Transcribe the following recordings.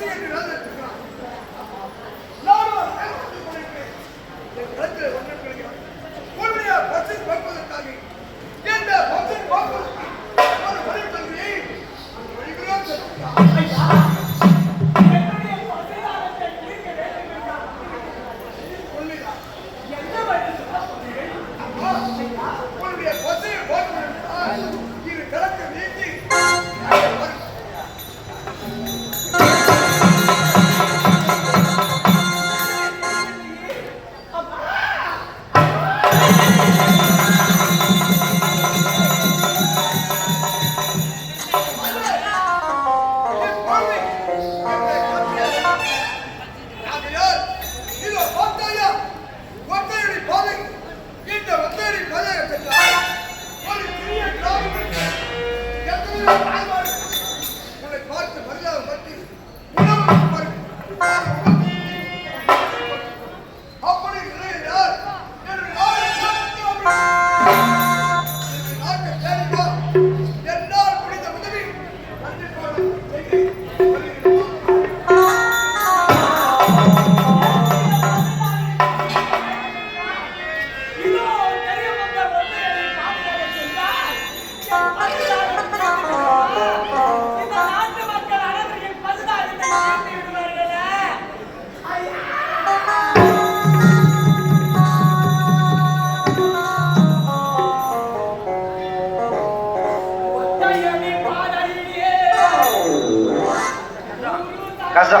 கட்சி என்று எழுதியிருக்கிறார் நானும் கட்சி কাজা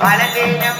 പലതീനം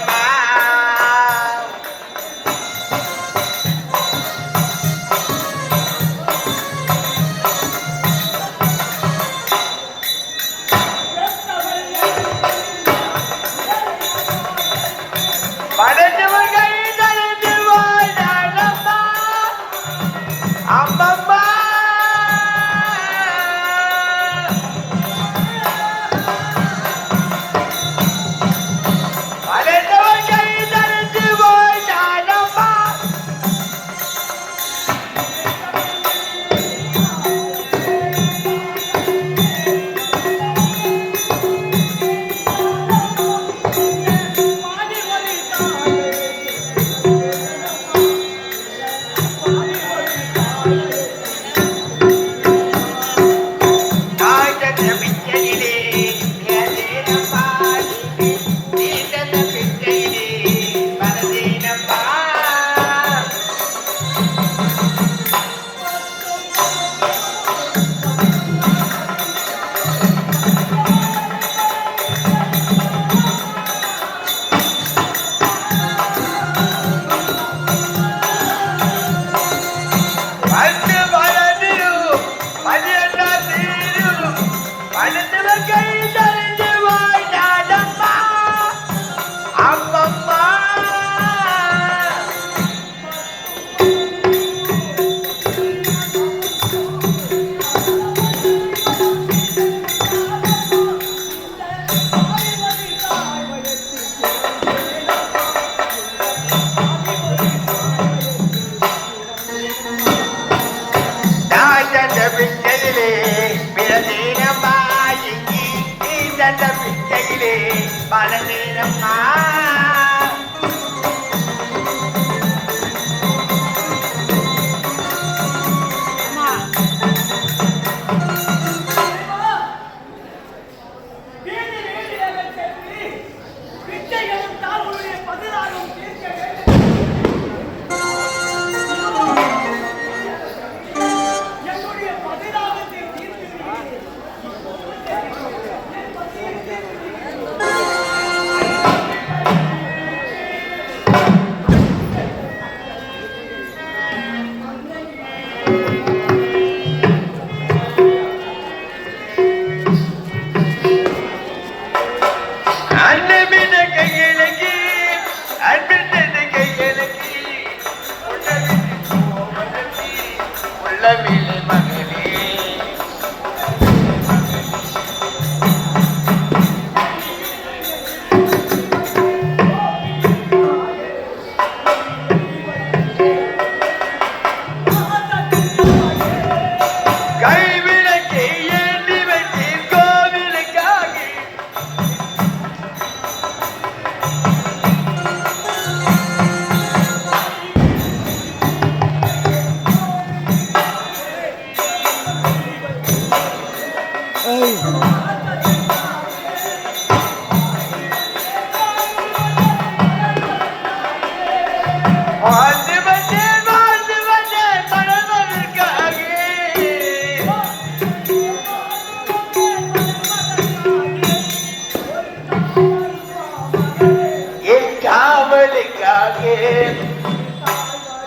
வீரப்பா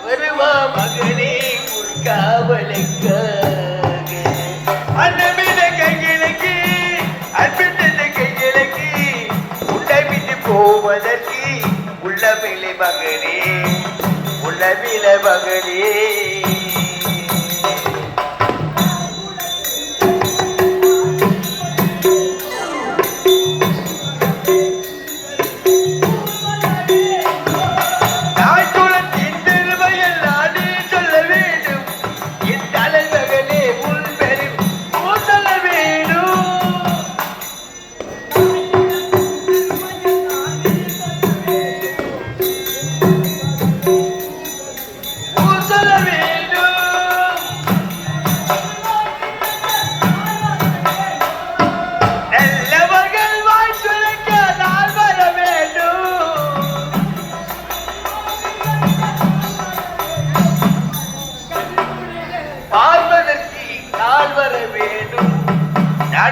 வருவா மகனே உன் காவலுக்காக போவதற்கு உள்ளவிலை மகளே உள்ளவில மகளே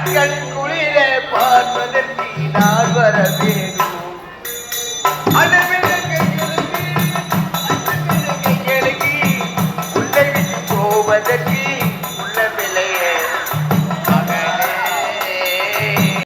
கண்கள்